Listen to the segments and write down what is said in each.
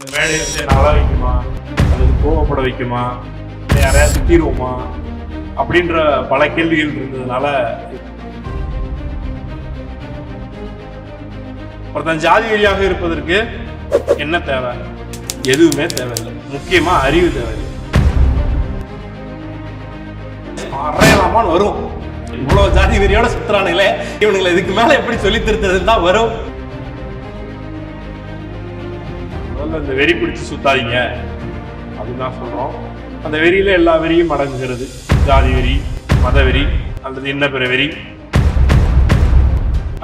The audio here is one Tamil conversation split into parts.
இந்த வந்து நல்லா வைக்குமா? அல்லது கோவப்பட வைக்குமா? இல்லை யாரையா திட்டிடுவோமா? அப்படின்ற பல கேள்விகள் இருந்ததுனால ஒருத்தன் ஜாதி வெறியாக இருப்பதற்கு என்ன தேவை? எதுவுமே தேவையில்லை. முக்கியமா அறிவு தேவையில்லை. அறையலாமான்னு வரும். இவ்வளவு ஜாதி வெறியோட சுத்துறானுங்களே. இவனுங்களை இதுக்கு மேல எப்படி சொல்லி திருத்ததுன்னு தான் வரும். முதல்ல இந்த வெறி பிடிச்சி சுத்தாதீங்க. அப்படின்னு தான் சொல்றோம். அந்த வெறியில எல்லா வெறியும் அடங்குகிறது. ஜாதி வெறி மத வெறி அல்லது இன்ன பிற வெறி.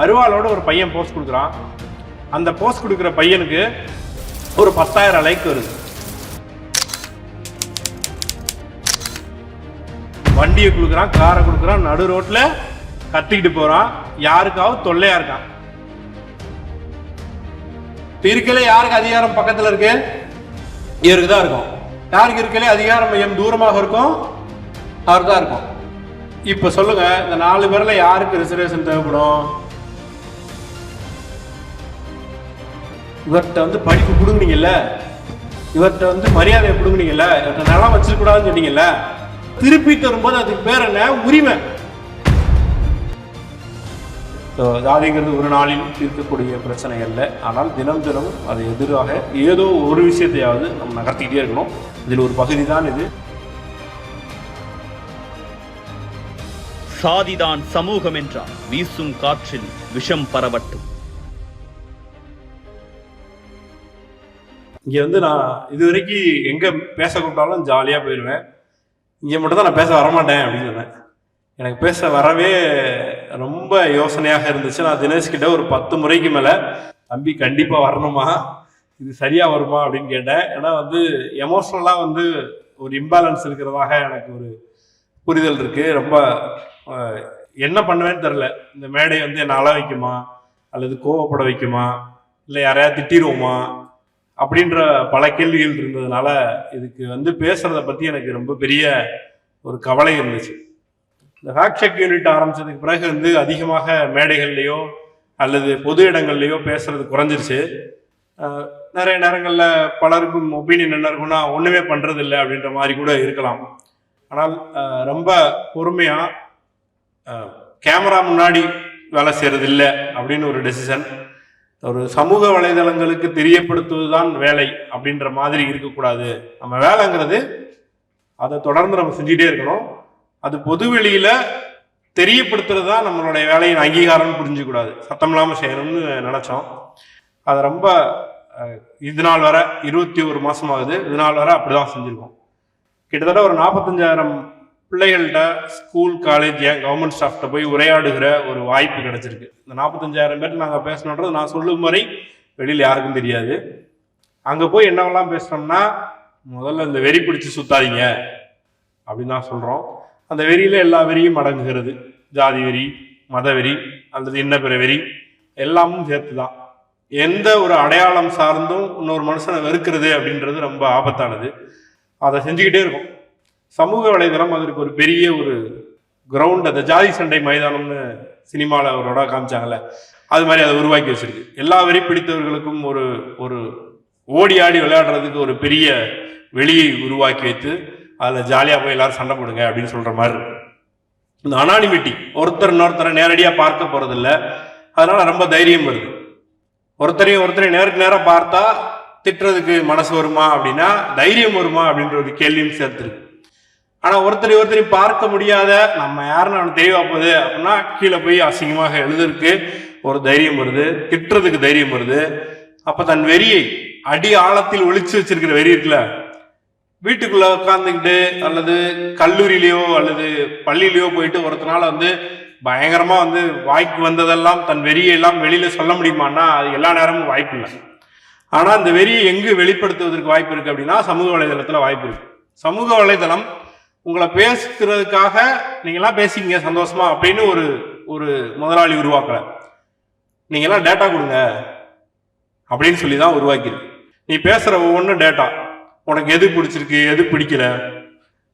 அருவாளோட ஒரு பையன் போஸ்ட் கொடுக்குறான். அந்த போஸ்ட் கொடுக்குற பையனுக்கு ஒரு பத்தாயிரம் லைக் வருது. வண்டியை கொடுக்குறான் காரை கொடுக்குறான் நடு ரோட்டில் கத்திக்கிட்டு போகிறான் யாருக்காவது தொல்லையாக இருக்கான். இருக்கல யாருக்கு அதிகாரம் பக்கத்துல இருக்கு? இவருக்கு தான் இருக்கும். யாருக்கு இருக்கலே அதிகாரம் மையம் தூரமாக இருக்கும்? அவர் தான் இருக்கும். இப்ப சொல்லுங்க இந்த நாலு பேர்ல யாருக்கு ரிசர்வேஷன் தேவைப்படும்? இவர்கிட்ட வந்து படிப்பு கொடுங்குனீங்கல்ல இவர்கிட்ட வந்து மரியாதையை கொடுங்குனீங்கல்ல இவர்கிட்ட நிலம் வச்சிருக்கூடாதுன்னு சொன்னீங்கல்ல? திருப்பி தரும்போது அதுக்கு பேர் என்ன? உரிமை. So, ஜாதிங்கிறது ஒரு நாளில் தீர்க்கக்கூடிய பிரச்சனை அல்ல. ஆனால் தினம் தினம் அது எதிராக ஏதோ ஒரு விஷயத்தையாவது நம்ம நகர்த்திக்கிட்டே இருக்கணும். இதில் ஒரு பகுதி தான் இது. சாதிதான் சமூகம் என்றார் வீசும் காற்றில் விஷம் பரவட்டும். இங்க வந்து நான் இது வரைக்கும் எங்க பேச கூப்பிட்டாலும் ஜாலியா போயிடுவேன் இங்க மட்டும் தான் நான் பேச வரமாட்டேன் அப்படின்னு சொன்னேன். எனக்கு பேச வரவே ரொம்ப யோசனையாக இருந்துச்சு. நான் தினேஷ்கிட்ட ஒரு பத்து முறைக்கு மேலே தம்பி கண்டிப்பாக வரணுமா? இது சரியாக வருமா? அப்படின்னு கேட்டேன். ஏன்னா வந்து எமோஷ்னலாக வந்து ஒரு இம்பேலன்ஸ் இருக்கிறதாக எனக்கு ஒரு புரிதல் இருக்குது ரொம்ப என்ன பண்ணுவேன்னு தெரில இந்த மேடை வந்து என்னை அழ வைக்குமா? அல்லது கோவப்பட வைக்குமா? இல்லை யாரையா திட்டிடுவோமா? அப்படின்ற பல கேள்விகள் இருந்ததுனால இதுக்கு வந்து பேசுகிறத பற்றி எனக்கு ரொம்ப பெரிய ஒரு கவலை இருந்துச்சு. இந்த ஃபேக்ட் செக் யூனிட் ஆரம்பிச்சதுக்கு பிறகு வந்து அதிகமாக மேடைகள்லையோ அல்லது பொது இடங்கள்லையோ பேசுறது குறைஞ்சிருச்சு. நிறைய நேரங்களில் பலருக்கும் ஒப்பீனியன் என்ன இருக்கும்னா ஒன்றுமே பண்ணுறது இல்லை அப்படின்ற மாதிரி கூட இருக்கலாம். ஆனால் ரொம்ப பொறுமையாக கேமரா முன்னாடி வேலை செய்கிறது இல்லை அப்படின்னு ஒரு டெசிஷன் ஒரு சமூக வலைதளங்களுக்கு தெரியப்படுத்துவதுதான் வேலை அப்படின்ற மாதிரி இருக்கக்கூடாது. நம்ம வேலைங்கிறது அதை தொடர்ந்து நம்ம செஞ்சுட்டே இருக்கணும். அது பொது வெளியில தெரியப்படுத்துறது தான் நம்மளுடைய வேலையின் அங்கீகாரம்னு புரிஞ்சுக்கூடாது. சத்தம் இல்லாமல் செய்யணும்னு நினைச்சோம். அதை ரொம்ப இது நாள் வர இருபத்தி ஒரு மாசம் ஆகுது இது நாள் வரை அப்படிதான் செஞ்சிருக்கோம். கிட்டத்தட்ட ஒரு நாற்பத்தஞ்சாயிரம் பிள்ளைகள்கிட்ட ஸ்கூல் காலேஜ் ஏன் கவர்மெண்ட் ஸ்டாஃப்ட்ட போய் உரையாடுகிற ஒரு வாய்ப்பு கிடைச்சிருக்கு. இந்த நாற்பத்தஞ்சாயிரம் பேர் நாங்கள் பேசணுன்றது நான் சொல்லும் வரை வெளியில் யாருக்கும் தெரியாது. அங்கே போய் என்னவெல்லாம் பேசுனோம்னா முதல்ல இந்த வெறி பிடிச்சி சுத்தாதீங்க அப்படின்னு தான் சொல்கிறோம் அந்த வெறியில எல்லா வெறியும் அடங்குகிறது. ஜாதி வெறி மத வெறி அல்லது இன்ன பிற வெறி எல்லாமும் சேர்த்து தான் எந்த ஒரு அடையாளம் சார்ந்தும் இன்னொரு மனுஷனை வெறுக்கிறது அப்படின்றது ரொம்ப ஆபத்தானது. அதை செஞ்சுக்கிட்டே இருக்கும். சமூக வலைதளம் அதற்கு ஒரு பெரிய ஒரு கிரவுண்ட் அந்த ஜாதி சண்டை மைதானம்னு சினிமாவில் அவரோட காமிச்சாங்கல்ல அது மாதிரி அதை உருவாக்கி வச்சிருக்கு. எல்லா வெறி பிடித்தவர்களுக்கும் ஒரு ஒரு ஓடி ஆடி விளையாடுறதுக்கு ஒரு பெரிய வெளியை உருவாக்கி வைத்து அதில் ஜாலியாக போய் எல்லாரும் சண்டை போடுங்க அப்படின்னு சொல்கிற மாதிரி. இருக்கு இந்த அனானிமிட்டி ஒருத்தர் இன்னொருத்தரை நேரடியாக பார்க்க போகிறதில்ல அதனால் ரொம்ப தைரியம் வருது. ஒருத்தரையும் ஒருத்தரையும் நேருக்கு நேராக பார்த்தா திட்டுறதுக்கு மனசு வருமா அப்படின்னா தைரியம் வருமா அப்படின்ற ஒரு கேள்வியும் சேர்த்துருக்கு. ஆனால் ஒருத்தரை ஒருத்தரையும் பார்க்க முடியாத நம்ம யாருன்னு அவனுக்கு தெரியவா போகுது அப்படின்னா கீழே போய் அசிங்கமாக எழுதுறதுக்கு ஒரு தைரியம் வருது திட்டுறதுக்கு தைரியம் வருது. அப்போ தன் வெறியை அடி ஆழத்தில் ஒழிச்சு வச்சிருக்கிற வெறி இருக்குல்ல வீட்டுக்குள்ள உட்காந்துக்கிட்டு அல்லது கல்லூரியிலையோ அல்லது பள்ளியிலையோ போயிட்டு ஒருத்தனால வந்து பயங்கரமா வந்து வாய்க்கு வந்ததெல்லாம் தன் வெறியை எல்லாம் வெளியில சொல்ல முடியுமான்னா அது எல்லா நேரமும் வாய்ப்பு இல்லை. ஆனா இந்த வெறியை எங்கு வெளிப்படுத்துவதற்கு வாய்ப்பு இருக்கு அப்படின்னா சமூக வலைதளத்துல வாய்ப்பு இருக்கு. சமூக வலைதளம் உங்களை பேசுகிறதுக்காக நீங்களாம் பேசிங்க சந்தோஷமா அப்படின்னு ஒரு ஒரு முதலாளி உருவாக்கல. நீங்களாம் டேட்டா கொடுங்க அப்படின்னு சொல்லி தான் உருவாக்கியிருக்கு. நீ பேசுற ஒவ்வொன்றும் டேட்டா உனக்கு எது பிடிச்சிருக்கு எது பிடிக்கல?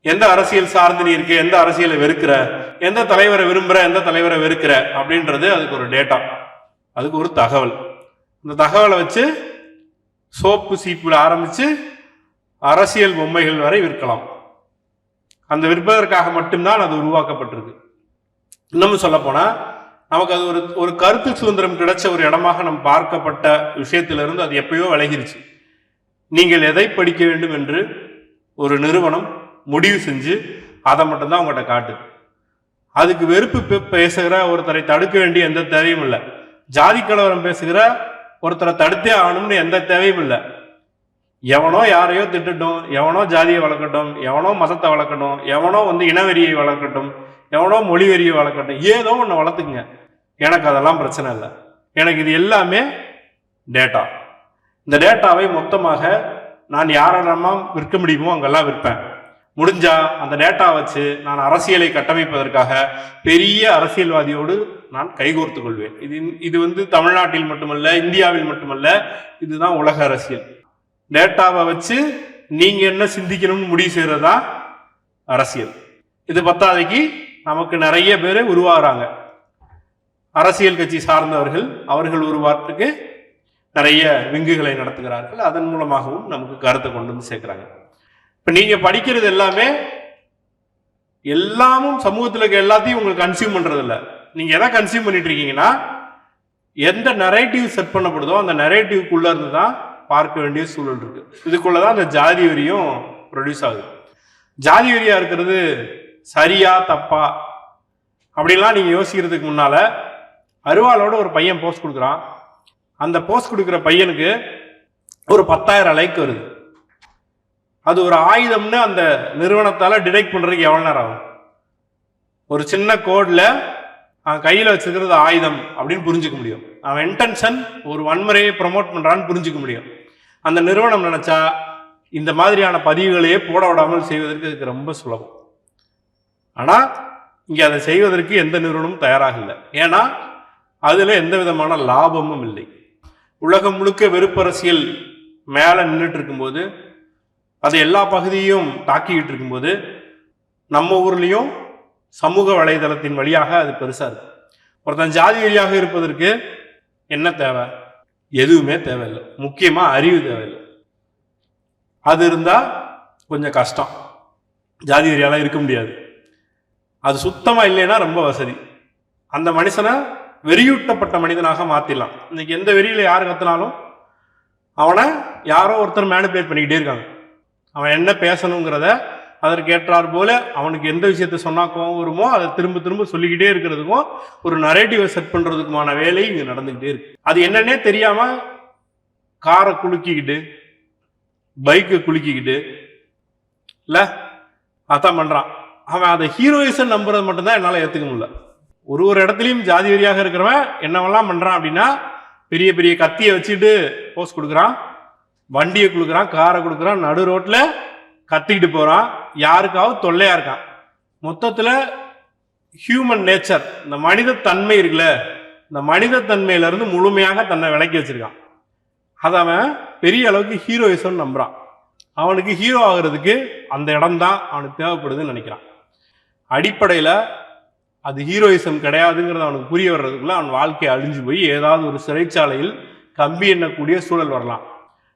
எந்த அரசியல் சார்ந்து நீ இருக்க எந்த அரசியலை வெறுக்கிற? எந்த தலைவரை விரும்புகிற எந்த தலைவரை வெறுக்கிற? அப்படின்றது அதுக்கு ஒரு டேட்டா அதுக்கு ஒரு தகவல். இந்த தகவலை வச்சு சோப்பு சீப்பில் ஆரம்பித்து அரசியல் பொம்மைகள் வரை விற்கலாம். அந்த விற்பதற்காக மட்டும்தான் அது உருவாக்கப்பட்டிருக்கு. இன்னமும் சொல்ல போனால் நமக்கு அது ஒரு ஒரு கருத்து சுதந்திரம் கிடைச்ச ஒரு இடமாக நம் பார்க்கப்பட்ட விஷயத்திலிருந்து அது எப்பயோ விலகிருச்சு. நீங்கள் எதை படிக்க வேண்டும் என்று ஒரு நிறுவனம் முடிவு செஞ்சு அதை மட்டும்தான் உங்கள்கிட்ட காட்டு. அதுக்கு வெறுப்பு பேசுகிற ஒருத்தரை தடுக்க வேண்டிய எந்த தேவையும் இல்லை. ஜாதி கலவரம் பேசுகிற ஒருத்தரை தடுத்தே ஆகணும்னு எந்த தேவையும் இல்லை. எவனோ யாரையோ திட்டட்டும் எவனோ ஜாதியை வளர்க்கட்டும் எவனோ மதத்தை வளர்க்கட்டும் எவனோ வந்து இனவெறியை வளர்க்கட்டும் எவனோ மொழி வெறியை வளர்க்கட்டும் ஏதோ ஒன்று வளர்த்துக்குங்க. எனக்கு அதெல்லாம் பிரச்சனை இல்லை. எனக்கு இது எல்லாமே டேட்டா இந்த டேட்டாவை மொத்தமாக நான் யாரெல்லாம் விற்க முடியுமோ அங்கெல்லாம் விற்பேன். முடிஞ்சா அந்த டேட்டா வச்சு நான் அரசியலை கட்டமைப்பதற்காக பெரிய அரசியல்வாதியோடு நான் கைகோர்த்து கொள்வேன். இது இது வந்து தமிழ்நாட்டில் மட்டுமல்ல இந்தியாவில் மட்டுமல்ல இதுதான் உலக அரசியல். டேட்டாவை வச்சு நீங்க என்ன சிந்திக்கணும்னு முடிவு செய்யறதா தான் அரசியல். இது பத்தாதைக்கு நமக்கு நிறைய பேர் உருவாகிறாங்க. அரசியல் கட்சி சார்ந்தவர்கள் அவர்கள் உருவாட்டுக்கு நிறைய விங்குகளை நடத்துகிறார்கள். அதன் மூலமாகவும் நமக்கு கருத்தை கொண்டு வந்து சேர்க்கிறாங்க. இப்போ நீங்கள் படிக்கிறது எல்லாமே எல்லாமும் சமூகத்தில் இருக்க எல்லாத்தையும் உங்களுக்கு கன்சியூம் பண்ணுறதில்ல நீங்கள் எதை கன்சியூம் பண்ணிட்டு இருக்கீங்கன்னா எந்த நரேட்டிவ் செட் பண்ணப்படுதோ அந்த நரேட்டிவ்க்குள்ள இருந்து தான் பார்க்க வேண்டிய சூழல் இருக்குது இதுக்குள்ளே தான் அந்த ஜாதி வரியும் ப்ரொடியூஸ் ஆகுது. ஜாதி வரியாக இருக்கிறது சரியா தப்பா அப்படிலாம் நீங்கள் யோசிக்கிறதுக்கு முன்னால் அருவாளோட ஒரு பையன் போஸ்ட் கொடுக்குறான். அந்த போஸ்ட் கொடுக்குற பையனுக்கு ஒரு பத்தாயிரம் லைக் வருது. அது ஒரு ஆயுதம்னு அந்த நிறுவனத்தால் டிடெக்ட் பண்ணுறதுக்கு எவ்வளோ நேரம் ஆகும்? ஒரு சின்ன கோடில் அவன் கையில் வச்சிருக்கிறது ஆயுதம் அப்படின்னு புரிஞ்சுக்க முடியும். அவன் இன்டென்ஷன் ஒரு வன்முறையை ப்ரமோட் பண்ணுறான்னு புரிஞ்சுக்க முடியும். அந்த நிறுவனம் நினச்சா இந்த மாதிரியான பதிவுகளையே போட விடாமல் செய்வதற்கு இதுக்கு ரொம்ப சுலபம். ஆனால் இங்கே அதை செய்வதற்கு எந்த நிறுவனமும் தயாராக இல்லை. ஏன்னா அதில் எந்த விதமான லாபமும் இல்லை. உலகம் முழுக்க வெறுப்பரசியல் மேலே நின்றுட்டு இருக்கும்போது அது எல்லா பகுதியும் தாக்கிக்கிட்டு இருக்கும்போது நம்ம ஊர்லேயும் சமூக வலைதளத்தின் வழியாக அது பெருசாக இருக்கு. ஒருத்தன் ஜாதி வழியாக இருப்பதற்கு என்ன தேவை? எதுவுமே தேவையில்லை. முக்கியமாக அறிவு தேவையில்லை. அது இருந்தால் கொஞ்சம் கஷ்டம். ஜாதி வரியால இருக்க முடியாது. அது சுத்தமாக இல்லைன்னா ரொம்ப வசதி. அந்த மனுஷனை வெறியூட்டப்பட்ட மனிதனாக மாற்றிடலாம் இன்னைக்கு எந்த வெறியில் யார் கற்றுனாலும் அவனை யாரோ ஒருத்தர் மேனிபுலேட் பண்ணிக்கிட்டே இருக்காங்க. அவன் என்ன பேசணுங்கிறத அதற்கேற்றார் போல அவனுக்கு எந்த விஷயத்த சொன்னா கோவம் வருமோ அதை திரும்ப திரும்ப சொல்லிக்கிட்டே இருக்கிறதுக்கும் ஒரு நரேட்டிவை செட் பண்ணுறதுக்குமான வேலை இங்கே நடந்துக்கிட்டே இருக்கு. அது என்னன்னே தெரியாமல் காரை குலுக்கிக்கிட்டு பைக்கை குலுக்கிக்கிட்டு இல்லை? அதான் பண்ணுறான் அவன் அதை ஹீரோயிசம் நம்புறது மட்டும்தான் என்னால் ஏற்றுக்க முடியல. ஒரு ஒரு இடத்துலையும் ஜாதி வரியாக இருக்கிறவன் என்னவெல்லாம் பண்ணுறான் அப்படின்னா பெரிய பெரிய கத்தியை வச்சுட்டு போஸ் கொடுக்குறான் வண்டியை கொடுக்குறான் காரை கொடுக்குறான் நடு ரோட்டில் கத்திக்கிட்டு போகிறான் யாருக்காவது தொல்லையாக இருக்கான். மொத்தத்தில் ஹியூமன் நேச்சர் இந்த மனித தன்மை இருக்குல்ல இந்த மனித தன்மையிலேருந்து முழுமையாக தன்னை விளக்கி வச்சிருக்கான். அதை அவன் பெரிய அளவுக்கு ஹீரோயிசம் நம்புகிறான் அவனுக்கு ஹீரோ ஆகிறதுக்கு அந்த இடம்தான் அவனுக்கு தேவைப்படுதுன்னு நினைக்கிறான். அடிப்படையில் அது ஹீரோயிசம் கிடையாதுங்கிறது அவனுக்கு புரிய வர்றதுக்குள்ள அவன் வாழ்க்கையை அழிஞ்சு போய் ஏதாவது ஒரு சிறைச்சாலையில் கம்பி எண்ணக்கூடிய சூழல் வரலாம்.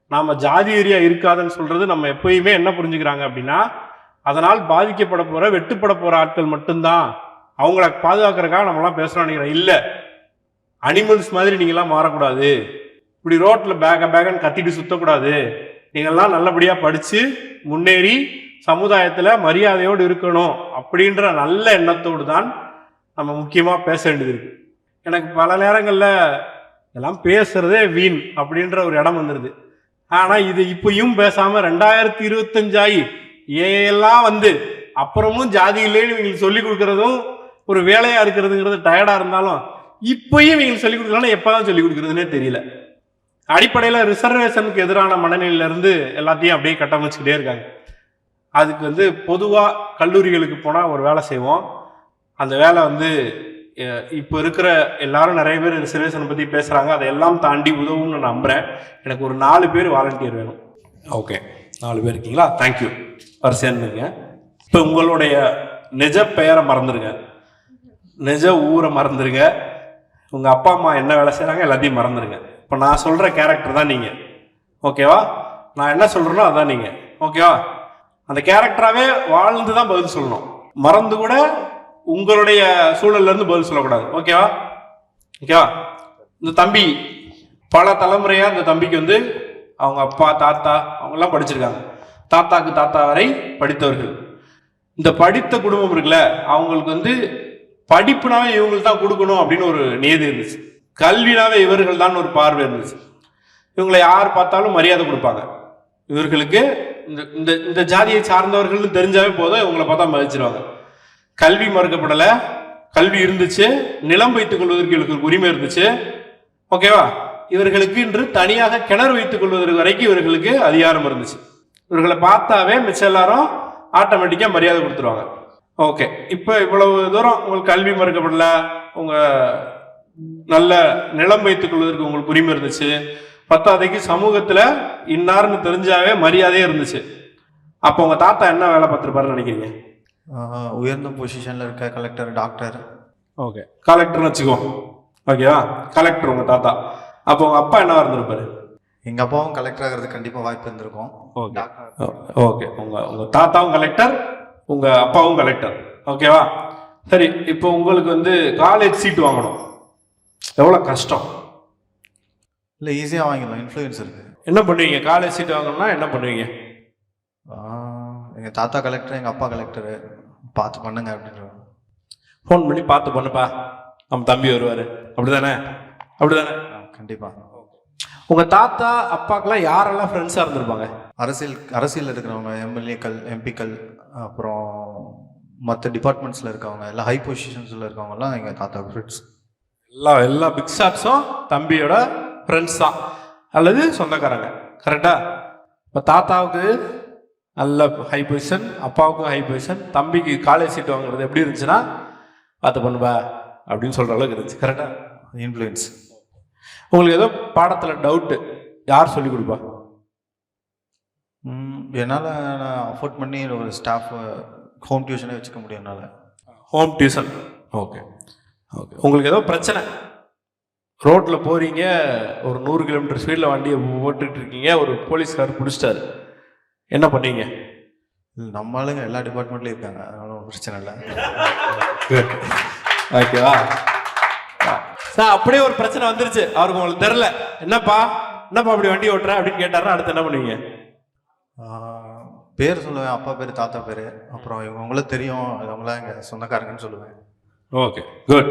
நாம ஜாதி ஏரியா இருக்காதுன்னு சொல்றது நம்ம எப்பயுமே என்ன புரிஞ்சுக்கிறாங்க அப்படின்னா அதனால் பாதிக்கப்பட போற வெட்டுப்பட போற ஆட்கள் மட்டும்தான். அவங்கள பாதுகாக்கிறக்காக நம்மலாம் பேசுகிறோம் நினைக்கிறேன். இல்ல. அனிமல்ஸ் மாதிரி நீங்களாம் மாறக்கூடாது. இப்படி ரோட்ல பேக பேகன்னு கத்திட்டு சுத்தக்கூடாது. நீங்கள்லாம் நல்லபடியா படிச்சு முன்னேறி சமுதாயத்துல மரியாதையோடு இருக்கணும் அப்படின்ற நல்ல எண்ணத்தோடு தான் நம்ம முக்கியமாக பேச வேண்டியது இருக்கு. எனக்கு பல நேரங்களில் எல்லாம் பேசுறதே வீண் அப்படின்ற ஒரு இடம் வந்துடுது ஆனால் இது இப்பயும் பேசாமல் ரெண்டாயிரத்தி இருபத்தஞ்சாயி ஏஎல்லாம் வந்து அப்புறமும் ஜாதி இல்லைன்னு இவங்களுக்கு சொல்லி கொடுக்கறதும் ஒரு வேலையாக இருக்கிறதுங்கிறது டயர்டாக இருந்தாலும் இப்பயும் இவங்களுக்கு சொல்லி எப்போ தான் சொல்லி கொடுக்குறதுனே தெரியல. அடிப்படையில் ரிசர்வேஷனுக்கு எதிரான மனநிலையிலேருந்து எல்லாத்தையும் அப்படியே கட்டமைச்சுக்கிட்டே இருக்காங்க. அதுக்கு வந்து பொதுவாக கல்லூரிகளுக்கு போனால் ஒரு வேலை செய்வோம். அந்த வேலை வந்து இப்போ இருக்கிற எல்லாரும் நிறைய பேர் ரிசர்வேஷனை பற்றி பேசுகிறாங்க அதையெல்லாம் தாண்டி உதவும்னு நான் நம்புகிறேன் எனக்கு ஒரு நாலு பேர் வாலண்டியர் வேணும். ஓகே. நாலு பேர் இருக்கீங்களா? தேங்க்யூ வரிசையானுங்க இப்போ உங்களுடைய நிஜ பெயரை மறந்துடுங்க நிஜ ஊரை மறந்துடுங்க உங்கள் அப்பா அம்மா என்ன வேலை செய்கிறாங்க எல்லாத்தையும் மறந்துடுங்க இப்போ நான் சொல்கிற கேரக்டர் தான் நீங்க. ஓகேவா நான் என்ன சொல்கிறேனோ அதான் நீங்கள் ஓகேவா அந்த கேரக்டராகவே வாழ்ந்து தான் பதில் சொல்லணும். மறந்து கூட உங்களுடைய சூழல்ல இருந்து பதில் சொல்லக்கூடாது. ஓகேவா ஓகேவா இந்த தம்பி பல தலைமுறையா இந்த தம்பிக்கு வந்து அவங்க அப்பா தாத்தா அவங்கெல்லாம் படிச்சிருக்காங்க. தாத்தாக்கு தாத்தா வரை படித்தவர்கள். இந்த படித்த குடும்பம் இருக்குல்ல அவங்களுக்கு வந்து படிப்புனாவே இவங்களுக்கு தான் கொடுக்கணும் அப்படின்னு ஒரு நியதி இருந்துச்சு. கல்வினாவே இவர்கள் தான் ஒரு பார்வை இருந்துச்சு. இவங்களை யார் பார்த்தாலும் மரியாதை கொடுப்பாங்க. இவர்களுக்கு இந்த இந்த இந்த ஜாதியை சார்ந்தவர்கள்னு தெரிஞ்சாவே போதும் இவங்களை பார்த்தா மதிச்சிருவாங்க. கல்வி மறுக்கப்படலை. கல்வி இருந்துச்சு. நிலம் வைத்துக் கொள்வதற்கு இவர்களுக்கு உரிமை இருந்துச்சு. ஓகேவா? இவர்களுக்கு இன்று தனியாக கிணறு வைத்துக் கொள்வதற்கு வரைக்கும் இவர்களுக்கு அதிகாரம் இருந்துச்சு. இவர்களை பார்த்தாவே மிச்சம் எல்லாரும் ஆட்டோமேட்டிக்காக மரியாதை கொடுத்துருவாங்க. ஓகே. இப்போ இவ்வளவு தூரம் உங்களுக்கு கல்வி மறுக்கப்படல. உங்க நல்ல நிலம் வைத்துக் கொள்வதற்கு உங்களுக்கு உரிமை இருந்துச்சு. பத்தாவதுக்கு சமூகத்தில் இன்னார்னு தெரிஞ்சாவே மரியாதையே இருந்துச்சு. அப்போ உங்கள் தாத்தா என்ன வேலை பார்த்துருப்பாருன்னு நினைக்கிறீங்க? உயர்ந்த பொசிஷனில் இருக்க கலெக்டர் டாக்டர் ஓகே கலெக்டர்னு வச்சுக்கோ. ஓகேவா கலெக்டர் உங்க தாத்தா. அப்போ உங்க அப்பா என்னவா இருந்திருப்பாரு? எங்கள் அப்பாவும் கலெக்டர் ஆகிறதுக்கு கண்டிப்பாக வாய்ப்பு இருந்திருக்கும். ஓகே ஓகே உங்க உங்க தாத்தாவும் கலெக்டர் உங்க அப்பாவும் கலெக்டர் ஓகேவா சரி இப்போ உங்களுக்கு வந்து காலேஜ் சீட் வாங்கணும். எவ்வளோ கஷ்டம்? இல்லை ஈஸியாக வாங்கிடலாம். இன்ஃப்ளூயன்ஸ் இருக்குது என்ன பண்ணுவீங்க? காலேஜ் சீட் வாங்கணும்னா என்ன பண்ணுவீங்க? எங்கள் தாத்தா கலெக்டர் எங்கள் அப்பா கலெக்டர் பார்த்து பண்ணுங்க அப்படின்ற ஃபோன் பண்ணி பார்த்து பண்ணுப்பா. நம்ம தம்பி வருவார். அப்படிதானே? அப்படிதானே? கண்டிப்பாக உங்க தாத்தா அப்பாக்கெல்லாம் யாரெல்லாம் ஃப்ரெண்ட்ஸாக இருந்திருப்பாங்க? அரசியல் அரசியல் இருக்கிறவங்க எம்எல்ஏக்கள் எம்பிக்கள் அப்புறம் மற்ற டிபார்ட்மெண்ட்ஸில் இருக்கவங்க எல்லாம் ஹை பொசிஷன்ஸில் இருக்கவங்கலாம் எங்கள் தாத்தா ஃப்ரெண்ட்ஸ் எல்லா எல்லா பிக் ஷாட்ஸும் தம்பியோட ஃப்ரெண்ட்ஸ் தான் அல்லது சொந்தக்காரங்க. கரெக்டா இப்போ தாத்தாவுக்கு நல்ல ஹை பொசிஷன் அப்பாவுக்கும் ஹை பொசிஷன் தம்பிக்கு காலேஜ் சீட் வாங்குறது எப்படி இருந்துச்சுன்னா பார்த்து பண்ணுவா அப்படின்னு சொல்கிற அளவுக்கு இருந்துச்சு. கரெக்டா இன்ஃப்ளூயன்ஸ் உங்களுக்கு ஏதோ பாடத்தில் டவுட்டு யார் சொல்லி கொடுப்பா? என்னால் நான் அஃபோர்ட் பண்ணி ஒரு ஸ்டாஃப் ஹோம் டியூஷனே வச்சுக்க முடியும் என்னால். ஹோம் டியூஷன் ஓகே ஓகே உங்களுக்கு ஏதோ பிரச்சனை. ரோட்டில் போகிறீங்க ஒரு நூறு கிலோமீட்டர் ஸ்பீடில் வண்டியை ஓட்டிட்டு இருக்கீங்க ஒரு போலீஸ்கார் பிடிச்சிட்டாரு. என்ன பண்ணீங்க? நம்ம ஆளுங்க எல்லா டிபார்ட்மெண்ட்லேயும் இருக்காங்க. அதனால ஒண்ணும் பிரச்சனை இல்லை. ஓகேவா சார் அப்படியே ஒரு பிரச்சனை வந்துருச்சு. அவருக்கு உங்களுக்கு தெரில என்னப்பா? என்னப்பா அப்படி வண்டி ஓட்டுற? அப்படின்னு கேட்டாருன்னா அடுத்து என்ன பண்ணுவீங்க? பேர் சொல்லுவேன். அப்பா பேர் தாத்தா பேர். அப்புறம் இவங்கள தெரியும். அவங்களாம் எங்கள் சொந்தக்காரங்கன்னு சொல்லுவேன். ஓகே குட்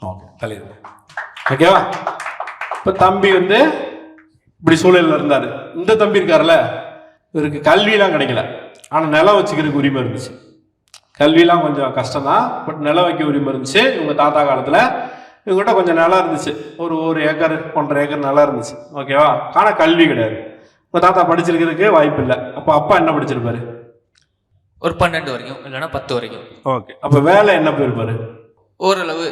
ஓகே தலைவர் ஓகேவா இப்போ தம்பி வந்து இப்படி சூழலில் இருந்தார். இந்த தம்பி இருக்கார்ல இவருக்கு கல்விலாம் கிடைக்கல. ஆனால் நிலம் வச்சுக்கிறதுக்கு உரிமை இருந்துச்சு. கல்விலாம் கொஞ்சம் கஷ்டம்தான். பட் நிலம் வைக்க உரிமை இருந்துச்சு. இவங்க தாத்தா காலத்தில் இவங்ககிட்ட கொஞ்சம் நிலம் இருந்துச்சு. ஒரு ஒரு ஏக்கர் ஒன்றரை ஏக்கர் நிலம் இருந்துச்சு. ஓகேவா ஆனால் கல்வி கிடையாது. உங்கள் தாத்தா படிச்சிருக்கிறதுக்கு வாய்ப்பு இல்லை. அப்போ அப்பா என்ன படிச்சிருப்பாரு? ஒரு பன்னெண்டு வரைக்கும் இல்லைன்னா பத்து வரைக்கும். ஓகே அப்போ வேலை என்ன போயிருப்பாரு? ஓரளவு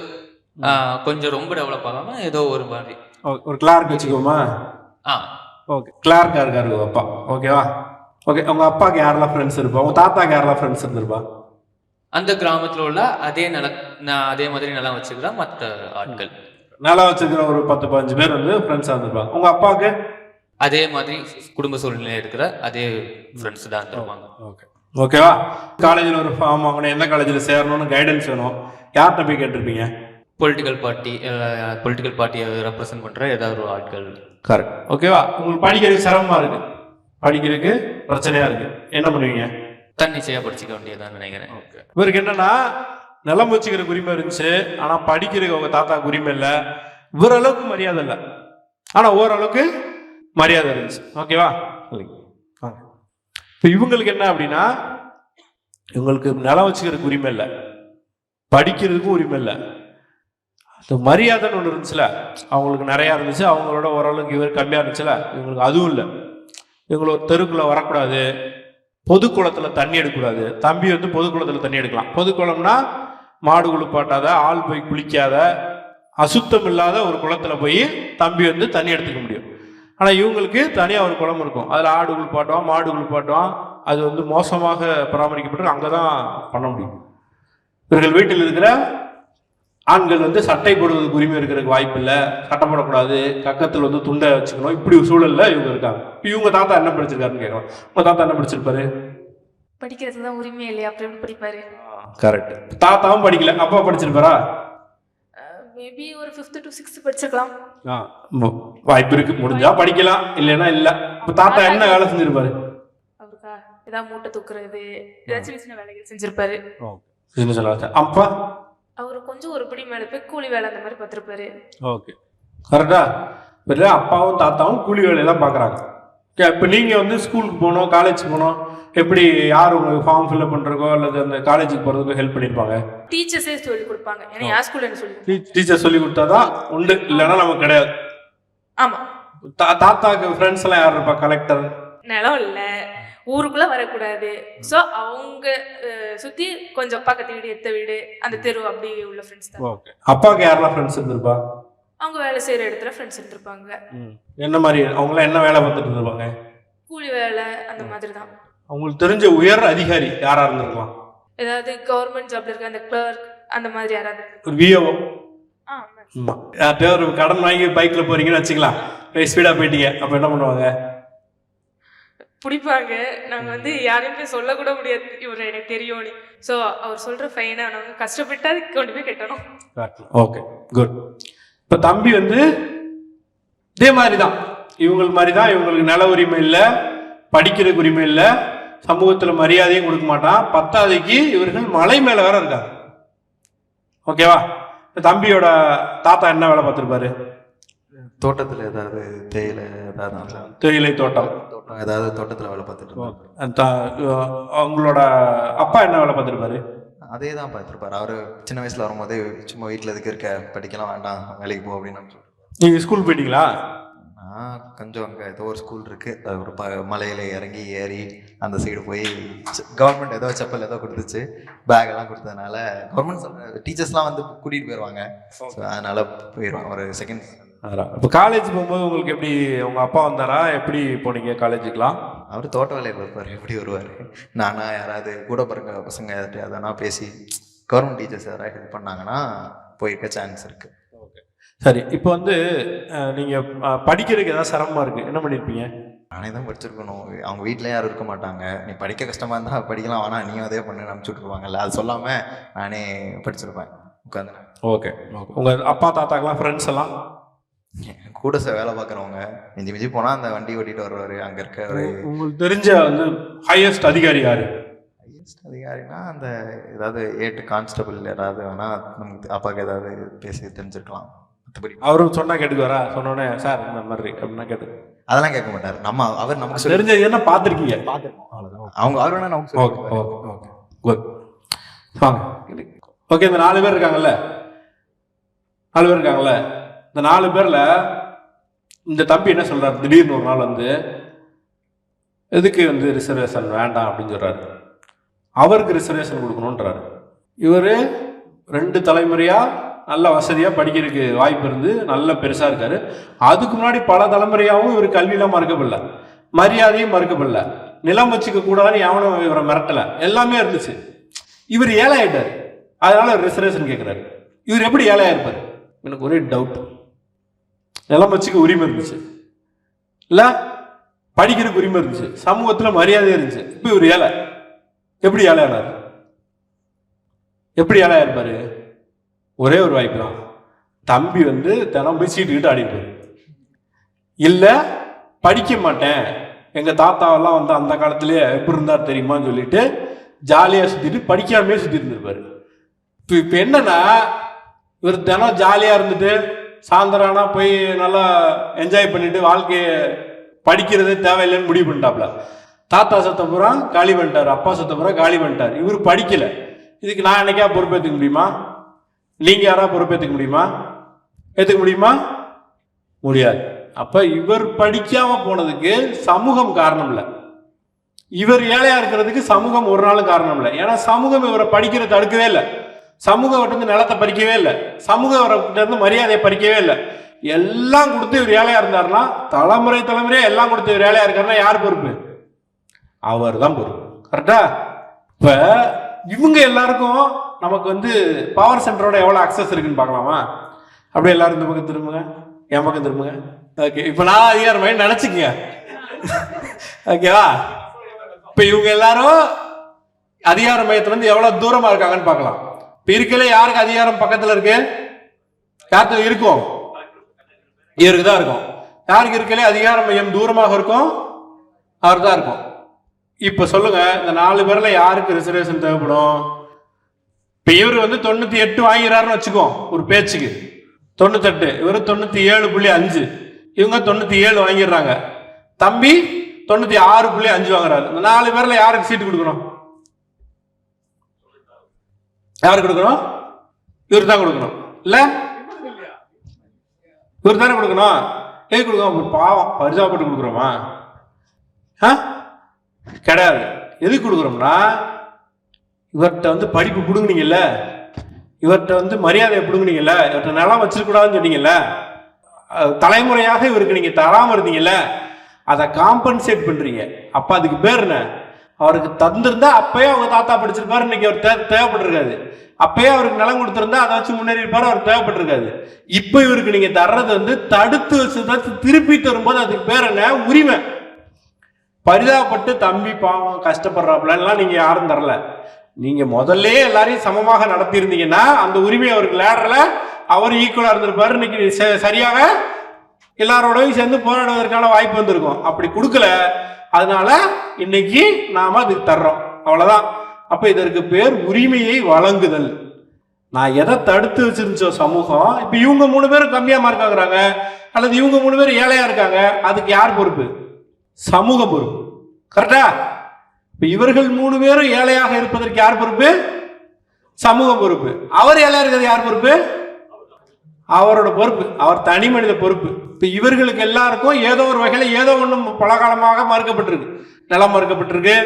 கொஞ்சம் ரொம்ப டெவலப் ஆகாம ஏதோ ஒரு மாதிரி. ஒரு கிளார்க் வச்சுக்கோமா ஆ. ஓகே கிளார்க்கா இருக்காரு அப்பா. ஓகேவா ஓகே உங்க அப்பாக்கு யாரெல்லாம் ஃப்ரெண்ட்ஸ் இருப்பா? உங்க தாத்தாக்கு யாரெல்லாம் ஃப்ரெண்ட்ஸ் இருந்திருப்பா? அந்த கிராமத்துல உள்ள அதே நில நான் அதே மாதிரி நிலம் வச்சுக்கிற மற்ற ஆட்கள். நல்லா வச்சிருக்கிற ஒரு பத்து பதினஞ்சு பேர் வந்து ஃப்ரெண்ட்ஸாக இருந்திருப்பாங்க உங்க அப்பாவுக்கு அதே மாதிரி குடும்ப சூழ்நிலை இருக்கிற அதே ஃப்ரெண்ட்ஸ் தான் தருவாங்க ஓகே ஓகேவா காலேஜில் ஒரு ஃபார்ம் வாங்கணும் எந்த காலேஜில் சேரணும்னு கைடன்ஸ் வேணும். யார்கிட்ட போய் கேட்டிருப்பீங்க? பொலிட்டிக்கல் பார்ட்டி பொலிட்டிக்கல் பார்ட்டியை ரெப்ரசன்ட் பண்ற ஏதாவது ஒரு ஆட்கள். கரெக்ட் ஓகேவா உங்களுக்கு படிக்கிறதுக்கு சிரமமா இருக்கு. படிக்கிறதுக்கு பிரச்சனையா இருக்கு. என்ன பண்ணுவீங்க? தன்னிச்சையா படிச்சுக்க வேண்டியதான் நினைக்கிறேன். இவருக்கு என்னன்னா நிலம் வச்சுக்கிறதுக்கு உரிமை இருந்துச்சு ஆனா படிக்கிறதுக்கு அவங்க தாத்தாக்கு உரிமை இல்லை. இவர் அளவுக்கு மரியாதை இல்லை. ஆனா ஓரளவுக்கு மரியாதை இருந்துச்சு. ஓகேவா. இப்ப இவங்களுக்கு என்ன அப்படின்னா இவங்களுக்கு நிலம் வச்சுக்கிறதுக்கு உரிமை இல்லை. படிக்கிறதுக்கும் உரிமை இல்லை. இந்த மரியாதைன்னு ஒன்று இருந்துச்சுல அவங்களுக்கு நிறையா இருந்துச்சு. அவங்களோட ஓரளவுக்கு இவர் கம்மியாக இருந்துச்சுல இவங்களுக்கு அதுவும் இல்லை. இவங்களை தெருக்குள்ளே தெருக்குள்ள வரக்கூடாது. பொது குளத்தில் தண்ணி எடுக்கக்கூடாது. தம்பி வந்து பொது குளத்தில் தண்ணி எடுக்கலாம். பொது குளம்னா மாடு குளிப்பாட்டாத ஆள் போய் குளிக்காத அசுத்தம் இல்லாத ஒரு குளத்துல போய் தம்பி வந்து தண்ணி எடுத்துக்க முடியும். ஆனா இவங்களுக்கு தனியா ஒரு குளம் இருக்கும். அதுல ஆடு குளிப்பாட்டுவோம் மாடு குளிப்பாட்டுவோம் அது வந்து மோசமாக பராமரிக்கப்பட்டு அங்கதான் பண்ண முடியும். இவர்கள் வீட்டில் இருக்கிற ஆண்கள் வந்து சட்டை போடுவதற்கு உரிமை இருக்கிறதுக்கு வாய்ப்பு இல்லை சட்டை போடக்கூடாது கக்கத்தில் வந்து துண்டை வச்சுக்கணும். இப்படி ஒரு சூழல்ல இவங்க இருக்காங்க. இப்ப இவங்க தாத்தா என்ன படிச்சிருக்காருன்னு கேட்கலாம். உங்க தாத்தா என்ன படிச்சிருப்பாரு? படிக்கிறதுக்கு தான் உரிமை இல்லையா? அப்புறம் எப்படி படிப்பாரு. கரெக்ட் தாத்தாவும் படிக்கல அப்பா படிச்சிருப்பாரா? மேபி ஒரு ஃபிஃப்த் டு சிக்ஸ்த் படிச்சிருக்கலாம். ஆ, வாய்ப்பு இருக்கு. முடிஞ்சா படிக்கலாம் இல்லைன்னா இல்ல. இப்ப தாத்தா என்ன வேலை செஞ்சிருப்பாரு? அவருக்கா? ஏதாவது மூட்டை தூக்குறது ஏதாச்சும் சின்ன வேலைகள் செஞ்சிருப்பாரு. அப்பா? அவர் கொஞ்சம் ஒரு படி மேல போய் கூலி வேலை அந்த மாதிரி பார்த்திருப்பாரு. ஓகே. கரெக்டா? இப்போ அப்பாவும் தாத்தாவும் கூலி வேலையெல்லாம் பார்க்குறாங்க. ஓகே இப்போ நீங்கள் வந்து ஸ்கூலுக்கு போகணும் காலேஜுக்கு போகணும் எப்படி யார் உங்களுக்கு ஃபார்ம் ஃபில்அப் பண்ணுறக்கோ அல்லது அந்த காலேஜுக்கு போகிறதுக்கோ ஹெல்ப் பண்ணியிருப்பாங்க டீச்சர்ஸே சொல்லி கொடுப்பாங்க. ஏன்னா என் ஸ்கூல்ல என்ன சொல்லி டீச்சர் சொல்லி கொடுத்தா தான் உண்டு இல்லைன்னா நமக்கு கிடையாது. ஆமா. தா தாத்தாக்கு ஃப்ரெண்ட்ஸ் எல்லாம் யார் இருப்பா? கலெக்டர் நிலம் இல்ல. ஊருக்குள்ள வரக்கூடாது. சோ அவங்க சுத்தி கொஞ்சம் பக்கத்து வீடு எத்த வீடு அந்த தெரு அப்படி உள்ள ஃப்ரெண்ட்ஸ் தான். ஓகே அப்பாவுக்கு யாரெல்லாம் ஃப்ரெண்ட்ஸ் இருந்திருப்பா? அவங்க வேலை செய்யற இடத்துல ஃப்ரெண்ட்ஸ் இருந்திருப்பாங்க. என்ன மாதிரி அவங்களாம் என்ன வேலை பார்த்துட்டு இருந்திருப்பாங்க? கூலி வேலை அந்த மாதிரி தான் அவங்களுக்கு தெரிஞ்ச உயர் அதிகாரி யாரா இருந்திருக்கலாம்? ஏதாவது கவர்மெண்ட் ஜாப்ல இருக்க அந்த கிளர்க் அந்த மாதிரி யாராவது ஒரு விஓ யார்கிட்டயோ ஒரு கடன் வாங்கி பைக்ல போறீங்கன்னு வச்சுக்கலாம். ஸ்பீடா போயிட்டீங்க. அப்ப என்ன பண்ணுவாங்க? பிடிப்பாங்க. நாங்க வந்து யாரையும் சொல்லக்கூட முடியாது. இவர் எனக்கு தெரியும்னு. ஸோ அவர் சொல்ற ஃபைனை நாங்கள் கஷ்டப்பட்டு அதுக்கு கொண்டு போய் கட்டணும். ஓகே குட் இப்ப தம்பி வந்து இதே மாதிரி தான் இவங்க மாதிரி தான் இவங்களுக்கு நில உரிமை இல்லை படிக்கிறதுக்கு உரிமை இல்லை சமூகத்துல மரியாதையும் கொடுக்க மாட்டான். பத்தாவதுக்கு இவர்கள் மலை மேல வேற இருக்காங்க. ஓகேவா இப்ப தம்பியோட தாத்தா என்ன வேலை பார்த்திருப்பாரு? தோட்டத்தில் ஏதாவது தேயிலை ஏதாவது தேயிலை தோட்டம். தோட்டம் ஏதாவது தோட்டத்தில் வேலை பார்த்துட்டு அவங்களோட அப்பா என்ன வேலை பார்த்திருப்பாரு? அதே தான் பார்த்துருப்பாரு. அவர் சின்ன வயசில் வரும்போதே சும்மா வீட்டில் எதுக்கு இருக்க? படிக்கலாம் வேண்டாம் வேலைக்கு போ அப்படின்னு. நீங்க ஸ்கூல் போயிட்டீங்களா? நான் கொஞ்சம் அங்கே ஏதோ ஒரு ஸ்கூல் இருக்குது அது ஒரு ப மலையில் இறங்கி ஏறி அந்த சைடு போய் கவர்மெண்ட் ஏதோ செப்பல் ஏதோ கொடுத்துச்சு. பேக் எல்லாம் கொடுத்ததுனால கவர்மெண்ட் டீச்சர்ஸ்லாம் வந்து கூட்டிகிட்டு போயிடுவாங்க ஸோ அதனால் போயிடுவாங்க ஒரு செகண்ட் அதான் இப்போ காலேஜ் போகும்போது உங்களுக்கு எப்படி உங்க அப்பா வந்தாரா? எப்படி போனீங்க காலேஜுக்கெலாம் அவர் தோட்ட வேலையில் இருப்பார். எப்படி வருவார்? நானா யாராவது கூட பிறங்க பசங்க அதனா பேசி கவர்மெண்ட் டீச்சர்ஸ் யாராவது ஹெல்ப் பண்ணாங்கன்னா போயிருக்க சான்ஸ் இருக்குது சரி இப்போ வந்து அஹ், நீங்க அஹ், படிக்கிறதுக்கு ஏதாவது சிரமமா இருக்கு? என்ன பண்ணிருப்பீங்க? நானே தான் படிச்சிருக்கணும். அவங்க வீட்டில் யாரும் இருக்க மாட்டாங்க. நீ படிக்க கஷ்டமாக இருந்தால் படிக்கலாம். ஆனால் நீயும் அதே பண்ணு அனுப்பிச்சி விட்ருவாங்கல்ல அது சொல்லாமல் நானே படிச்சிருப்பேன். உட்காந்து ஓகே. ஓகே உங்க அப்பா தாத்தாக்கெல்லாம் ஃப்ரெண்ட்ஸ் எல்லாம்? கூட ச- வேலை பார்க்குறவங்க மிஞ்சி மிஞ்சி போனால் அந்த வண்டி ஓட்டிட்டு வருவார். அங்கே இருக்க ஒரு உங்களுக்கு தெரிஞ்ச வந்து ஹையஸ்ட் அதிகாரி யாரு? ஹையஸ்ட் அதிகாரினா அந்த ஏதாவது ஏட்டு கான்ஸ்டபிள் யாராவது வேணால் நமக்கு அப்பாவுக்கு ஏதாவது பேசி தெரிஞ்சிருக்கலாம். மற்றபடி அவரும் சொன்னா கேட்டுக்குவாரா? சொன்னோடனே சார் இந்த மாதிரி அப்படின்னா கேட்டு. அதெல்லாம் கேட்க மாட்டார். நம்ம அவர் நமக்கு சொல்லி தெரிஞ்சது என்ன பார்த்துருக்கீங்க? அவங்க அவர் வேணா நமக்கு ஓகே ஓகே ஓகே குட் வாங்க. ஓகே இந்த நாலு பேர் இருக்காங்கல்ல? நாலு பேர் இருக்காங்கல்ல? இந்த நாலு பேர்ல இந்த தம்பி என்ன சொல்றாரு? திடீர்னு ஒரு நாள் வந்து எதுக்கு வந்து ரிசர்வேஷன் வேண்டாம்? அப்படின்னு சொல்றாரு. அவருக்கு ரிசர்வேஷன் கொடுக்கணுன்றாரு இவர் ரெண்டு தலைமுறையா நல்ல வசதியாக படிக்கிறதுக்கு வாய்ப்பு இருந்து நல்ல பெருசாக இருக்காரு. அதுக்கு முன்னாடி பல தலைமுறையாகவும் இவர் கல்வியெல்லாம் மறுக்கப்படல மரியாதையும் மறுக்கப்படல நிலம் வச்சுக்க கூடாதுன்னு எவனும் இவரை மிரட்டலை. எல்லாமே இருந்துச்சு. இவர் ஏழை ஆயிட்டார். அதனால ரிசர்வேஷன் கேட்குறாரு இவர் எப்படி ஏழையாக இருப்பார்? எனக்கு ஒரே டவுட் நிலம் வச்சுக்க உரிமை இருந்துச்சு. இல்லை படிக்கிறதுக்கு உரிமை இருந்துச்சு. சமூகத்தில் மரியாதை இருந்துச்சு. இப்போ இவர் ஏழை. எப்படி ஏழை ஆனார் எப்படி ஏழை இருப்பார்? ஒரே ஒரு வாய்ப்பு தான். தம்பி வந்து தினம் போய் சீட்டுக்கிட்டு ஆடிப்பார் இல்லை படிக்க மாட்டேன். எங்கள் தாத்தாவெல்லாம் வந்து அந்த காலத்துலேயே எப்படி இருந்தார் தெரியுமான்னு சொல்லிட்டு ஜாலியாக சுற்றிட்டு படிக்காமே சுற்றிட்டு இருந்திருப்பார். இப்போ இப்போ என்னன்னா இவர் தினம் ஜாலியாக இருந்துட்டு சாயந்தரம் போய் நல்லா என்ஜாய் பண்ணிட்டு வாழ்க்கையை படிக்கிறதே தேவையில்லைன்னு முடிவு பண்ணிட்டாப்ல. தாத்தா சத்த பூரா காலி பண்ணிட்டார் அப்பா சத்த பூரா காலி பண்ணிட்டார். இவர் படிக்கல. இதுக்கு நான் என்னைக்கா பொறுப்பேற்றுக்க முடியுமா? நீங்கள் யாரா பொறுப்பேற்றுக்க முடியுமா? ஏற்றுக்க முடியுமா? முடியாது. அப்போ இவர் படிக்காமல் போனதுக்கு சமூகம் காரணம் இல்லை இவர் ஏழையாக இருக்கிறதுக்கு சமூகம் ஒரு நாளும் காரணம் இல்லை ஏன்னா சமூகம் இவரை படிக்கிற தடுக்கவே இல்லை. சமூகம் இருந்து நிலத்தை பறிக்கவே இல்லை. சமூக இருந்து மரியாதையை பறிக்கவே இல்லை. எல்லாம் கொடுத்து இவர் ஏழையா இருந்தாருன்னா தலைமுறை தலைமுறையா எல்லாம் கொடுத்து இவர் ஏழையா இருக்காருன்னா யார் பொறுப்பு? அவர் தான் பொறுப்பு கரெக்டா இப்ப இவங்க எல்லாருக்கும் நமக்கு வந்து பவர் சென்டரோட எவ்வளோ அக்சஸ் இருக்குன்னு பார்க்கலாமா? அப்படியே எல்லாரும் இந்த பக்கம் திரும்புங்க. என் பக்கம் திரும்புங்க. ஓகே இப்போ நான் அதிகாரமே நினச்சிக்கங்க. ஓகேவா இப்போ இவங்க எல்லாரும் அதிகார மையத்துலேருந்து எவ்வளோ தூரமாக இருக்காங்கன்னு பார்க்கலாம். இப்போ இருக்கல யாருக்கு அதிகாரம் பக்கத்தில் இருக்கு? யாருக்கு இருக்கும். இவருக்கு தான் இருக்கும். யாருக்கு இருக்கலே அதிகாரம் மையம் தூரமாக இருக்கும்? அவர் தான் இருக்கும். இப்போ சொல்லுங்க இந்த நாலு பேர்ல யாருக்கு ரிசர்வேஷன் தேவைப்படும்? இப்போ இவர் வந்து தொண்ணூத்தி எட்டு வாங்கிறாருன்னு வச்சுக்கோ ஒரு பேச்சுக்கு. தொண்ணூத்தெட்டு இவர் தொண்ணூத்தி ஏழு புள்ளி அஞ்சு. இவங்க தொண்ணூத்தி ஏழு வாங்கிடுறாங்க. தம்பி தொண்ணூத்தி ஆறு புள்ளி அஞ்சு வாங்குறாரு. இந்த நாலு பேர்ல யாருக்கு சீட்டு கொடுக்கணும்? யார் கொடுக்கணும்? இவர் தான் கொடுக்கணும். இல்ல? இவர் தானே கொடுக்கணும். ஏ கொடுக்கணும். பாவம். பரிதாபப்பட்டு கொடுக்குறோமா? ஆ? கிடையாது. எதுக்கு கொடுக்குறோம்னா இவர்கிட்ட வந்து படிப்பு பிடுங்குனீங்கல்ல? இவர்கிட்ட வந்து மரியாதையை பிடுங்குனீங்கல்ல? இவர்கிட்ட நிலம் வச்சிருக்கூடாதுன்னு சொன்னீங்கல்ல? தலைமுறையாக இவருக்கு நீங்க தராம இருந்தீங்கல்ல? அதை காம்பன்சேட் பண்றீங்க. அப்ப அதுக்கு பேர் என்ன? அவருக்கு தந்திருந்தா அப்பயே அவங்க தாத்தா படிச்சிருப்பாரு. இன்னைக்கு அவர் தே தேவைப்பட்டிருக்காது அப்பயே அவருக்கு நிலம் கொடுத்துருந்தா அதை வச்சு முன்னேறி இருப்பாரு அவர் தேவைப்பட்டிருக்காது இப்போ இவருக்கு நீங்க தர்றது வந்து தடுத்து வச்சு திருப்பி தரும்போது அதுக்கு பேர் என்ன? உரிமை. பரிதாபப்பட்டு தம்பி பாவம் கஷ்டப்படுறாப்புலாம் நீங்க யாரும் தரல. நீங்க முதல்ல எல்லாரையும் சமமாக நடத்தியிருந்தீங்கன்னா அந்த உரிமை அவருக்கு லேடர்ல அவர் ஈக்குவலா இருந்திருப்பாரு. இன்னைக்கு ச- சரியாக எல்லாரோடையும் சேர்ந்து போராடுவதற்கான வாய்ப்பு வந்திருக்கும். அப்படி கொடுக்கல. அதனால இன்னைக்கு நாம அதுக்கு தர்றோம். அவ்வளவுதான். அப்ப இதற்கு பேர் உரிமையை வழங்குதல். நான் எதை தடுத்து வச்சிருந்தோ சமூகம் இப்ப இவங்க மூணு பேரும் கம்மியா மார்க் அல்லது இவங்க மூணு பேரும் ஏழையா இருக்காங்க அதுக்கு யார் பொறுப்பு? சமூக பொறுப்பு. கரெக்டா இப்ப இவர்கள் மூணு பேரும் ஏழையாக இருப்பதற்கு யார் பொறுப்பு? சமூக பொறுப்பு. அவர் ஏழையா இருக்கிறது யார் பொறுப்பு? அவரோட பொறுப்பு அவர் தனி மனித பொறுப்பு. இப்போ இவர்களுக்கு எல்லாருக்கும் ஏதோ ஒரு வகையில் ஏதோ ஒன்றும் பலகாலமாக மறுக்கப்பட்டிருக்கு. நிலம் மறுக்கப்பட்டிருக்கு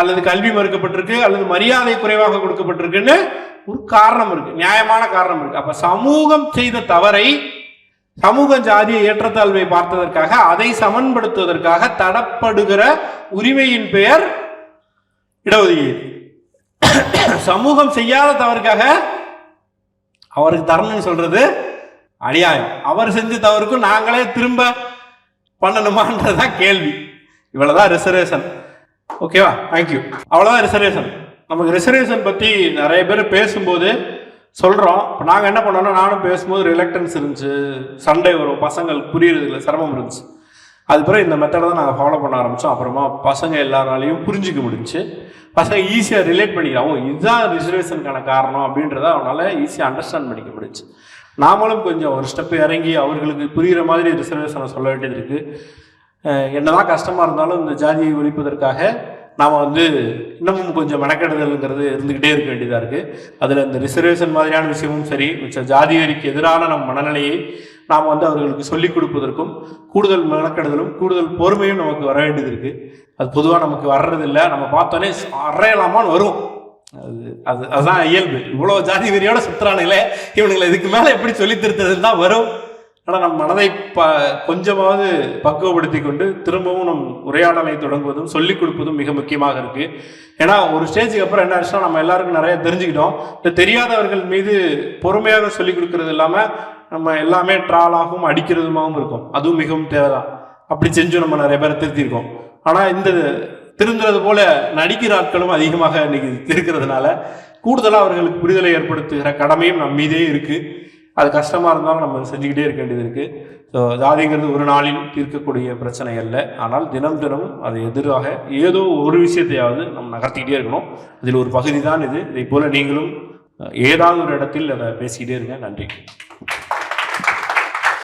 அல்லது கல்வி மறுக்கப்பட்டிருக்கு அல்லது மரியாதை குறைவாக கொடுக்கப்பட்டிருக்குன்னு ஒரு காரணம் இருக்கு நியாயமான காரணம் இருக்கு. அப்ப சமூகம் செய்த தவறை சமூக ஜாதிய ஏற்றத்தாழ்வை பார்த்ததற்காக அதை சமன்படுத்துவதற்காக தடப்படுகிற உரிமையின் பெயர் இடஒதுக்கீடு. சமூகம் செய்யாத தவறுக்காக அவருக்கு தரணும்னு சொல்றது அநியாயம். அவர் செஞ்ச தவறுக்கும் நாங்களே திரும்ப பண்ணணுமான்றதுதான் கேள்வி. இவ்வளவுதான் ரிசர்வேஷன் ஓகேவா தேங்க்யூ அவ்வளவுதான் ரிசர்வேஷன் நமக்கு ரிசர்வேஷன் பத்தி நிறைய பேர் பேசும்போது சொல்றோம். இப்போ நாங்கள் என்ன பண்ணோம்னா நானும் பேசும்போது ரிலக்டன்ஸ் இருந்துச்சு. சண்டை வரும். பசங்கள் புரியறதுல சிரமம் இருந்துச்சு. அது பிறகு இந்த மெத்தடை தான் நாங்கள் ஃபாலோ பண்ண ஆரம்பித்தோம் அப்புறமா பசங்க எல்லாராலையும் புரிஞ்சிக்க முடிஞ்சுச்சு. பசங்க ஈஸியாக ரிலேட் பண்ணிக்கிறாங்க. ஓ இதுதான் ரிசர்வேஷனுக்கான காரணம் அப்படின்றத அவனால் ஈஸியாக அண்டர்ஸ்டாண்ட் பண்ணிக்க முடிஞ்சுச்சு. நாமளும் கொஞ்சம் ஒரு ஸ்டெப் இறங்கி அவர்களுக்கு புரிகிற மாதிரி ரிசர்வேஷனை சொல்ல வேண்டியது இருக்குது என்னதான் கஷ்டமாக இருந்தாலும் இந்த ஜாதியை ஒழிப்பதற்காக நாம் வந்து இன்னமும் கொஞ்சம் மெனக்கெடுதல்ங்கிறது இருந்துக்கிட்டே இருக்க வேண்டியதாக இருக்குது அதில் இந்த ரிசர்வேஷன் மாதிரியான விஷயமும் சரி மிச்ச ஜாதி வரிக்கு எதிரான நம் மனநிலையை நாம் வந்து அவர்களுக்கு சொல்லிக் கொடுப்பதற்கும் கூடுதல் மெனக்கெடுதலும் கூடுதல் பொறுமையும் நமக்கு வர வேண்டியது இருக்குது அது பொதுவாக நமக்கு வர்றதில்லை. நம்ம பார்த்தோன்னே அறையலாமான்னு வரும். அது அது அதுதான் இயல்பு. இவ்வளோ ஜாதி வெறியோட சுற்றுறானுங்களே இவனுங்களை இதுக்கு மேலே எப்படி சொல்லி திருத்துறதுன்னு தான் வரும். ஆனால் நம் மனதை ப கொஞ்சமாவது பக்குவப்படுத்தி கொண்டு திரும்பவும் நம் உரையாடலை தொடங்குவதும் சொல்லிக் கொடுப்பதும் மிக முக்கியமாக இருக்கு. ஏன்னா ஒரு ஸ்டேஜுக்கு அப்புறம் என்ன ஆச்சுன்னா நம்ம எல்லாருக்கும் நிறைய தெரிஞ்சுக்கிட்டோம். இந்த தெரியாதவர்கள் மீது பொறுமையாக சொல்லிக் கொடுக்கறது இல்லாமல் நம்ம எல்லாமே ட்ராலாகவும் அடிக்கிறதுமாகவும் இருக்கும். அதுவும் மிகவும் தேவைதான். அப்படி செஞ்சு நம்ம நிறைய பேரை திருத்திருக்கோம் ஆனால் இந்த திருந்துறது போல நடிக்கிற ஆட்களும் அதிகமாக இன்னைக்கு இருக்கிறதுனால கூடுதலாக அவர்களுக்கு புரிதலை ஏற்படுத்துகிற கடமையும் நம் மீதே இருக்கு. அது கஷ்டமா இருந்தாலும் நம்ம செஞ்சுக்கிட்டே இருக்க வேண்டியது இருக்கு. ஸோ ஜாதிங்கிறது ஒரு நாளில் தீர்க்கக்கூடிய பிரச்சனை அல்ல. ஆனால் தினம் தினம் அது எதிராக ஏதோ ஒரு விஷயத்தையாவது நம்ம நகர்த்திக்கிட்டே இருக்கணும். அதில் ஒரு பகுதி தான் இது. இதை போல நீங்களும் ஏதாவது ஒரு இடத்தில் அதை பேசிக்கிட்டே இருங்க. நன்றி.